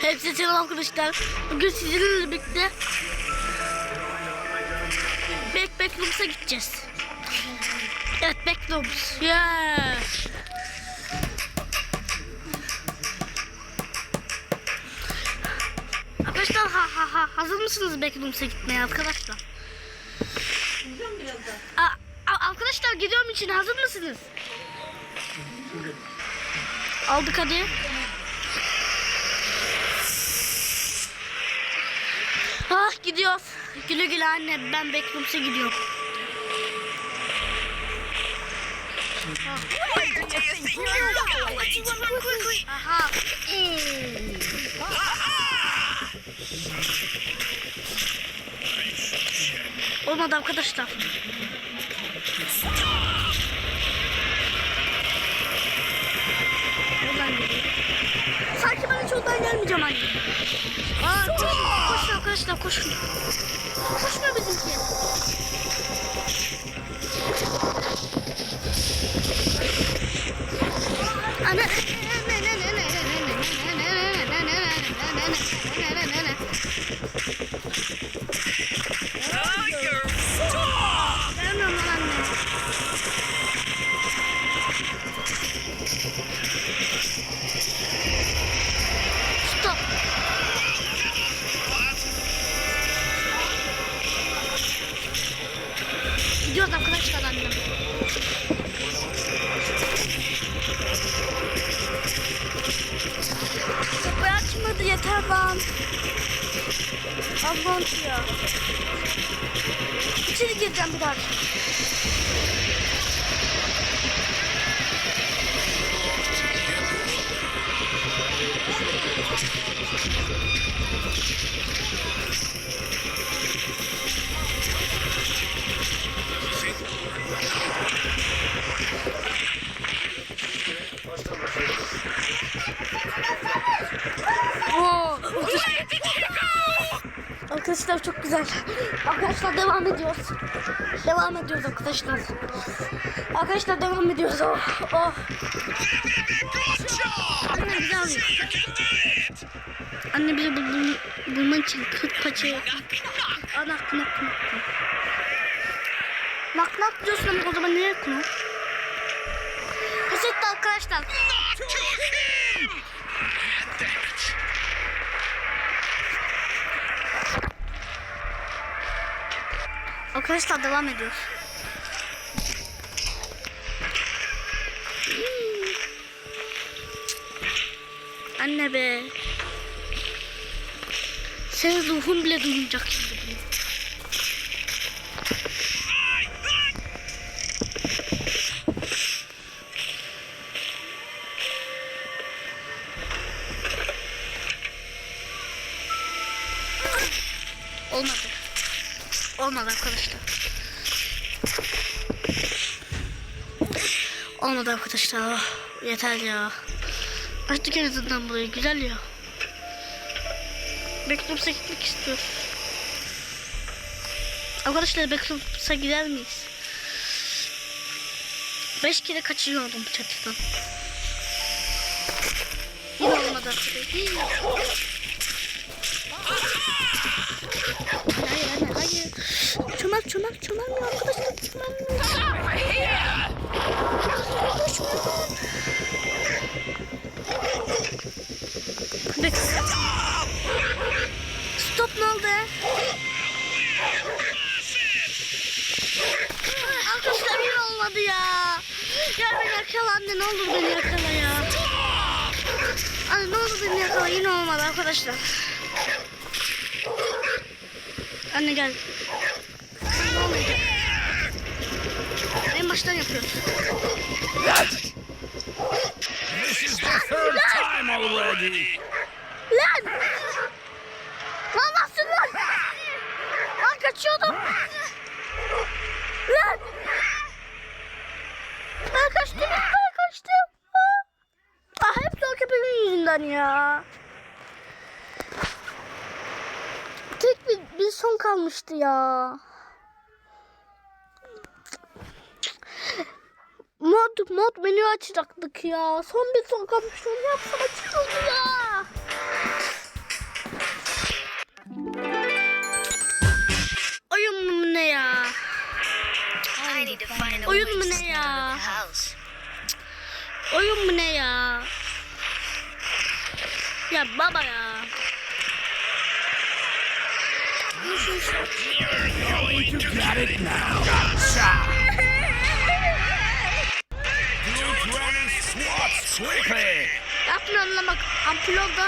Hepsi selam arkadaşlar. Bugün sizinle birlikte Back Backrooms'a gideceğiz. Evet Backrooms. Yeah. Arkadaşlar ha ha ha hazır mısınız Backrooms'a gitmeye arkadaşlar? Aa, a- arkadaşlar gidiyorum için hazır mısınız? Aldık hadi. Ah gidiyoruz. Güle güle anne ben Backrooms'a gidiyorum. Aha. Olmadı arkadaşlar. Sanki ben hiç oradan gelmeyeceğim anne. Aa, arkadaşlar koşun. Koşmuyor bizimki. Ana. Gidiyoruz arkadaşlar annem. Kapıyı açmadı yeter lan. Allah'ım ya. İçeri gireceğim bir daha. Arkadaşlar çok güzel. Arkadaşlar devam ediyoruz. Devam ediyoruz arkadaşlar. Arkadaşlar devam ediyoruz. Oh. oh. Anne bizi alıyor. Anne bizi bul bul bulman için kırk paçayı. Ana knock knock. Knock knock diyorsun ama o zaman niye knock? Kasetti arkadaşlar. Arkadaşlar devam ediyor. Anne be. Senin ruhun bile duymayacak şimdi bunu. Olmadı. Olmadı arkadaşlar. Olmadı arkadaşlar. Oh, yeter ya. Açtık en azından burayı. Güzel ya. Backrooms'a gitmek istiyoruz. Arkadaşlar Backrooms'a gider miyiz? Beş kere kaçıyordum çatıdan. Yine olmadı. Hii. Hayır anne çömel çömelmiyor arkadaşlar çömelmiyor. Bek. Stop ne oldu? Arkadaşlar yine olmadı ya. Ya beni yakala anne ne olur beni yakala ya. Anne ne olur beni yakala yine olmadı arkadaşlar. Anne gel. Ne olacak? En baştan yapıyoruz. This is the third time already. Lan! Lan nasıl lan? Lan kaçıyordum. Lan! Ben kaçtım, ben kaçtım. Ah, hepsi o köpeğin yüzünden ya. Tek bir, bir son kalmıştı ya. açacaktık. Mod menü açacaktık ya. Son bir son kapışma yapsam açıldı ya. Oyun mu ne ya? Oyun mu ne ya? Oyun mu ne ya? Ya baba ya. You got it now. Gotcha. Ampuloda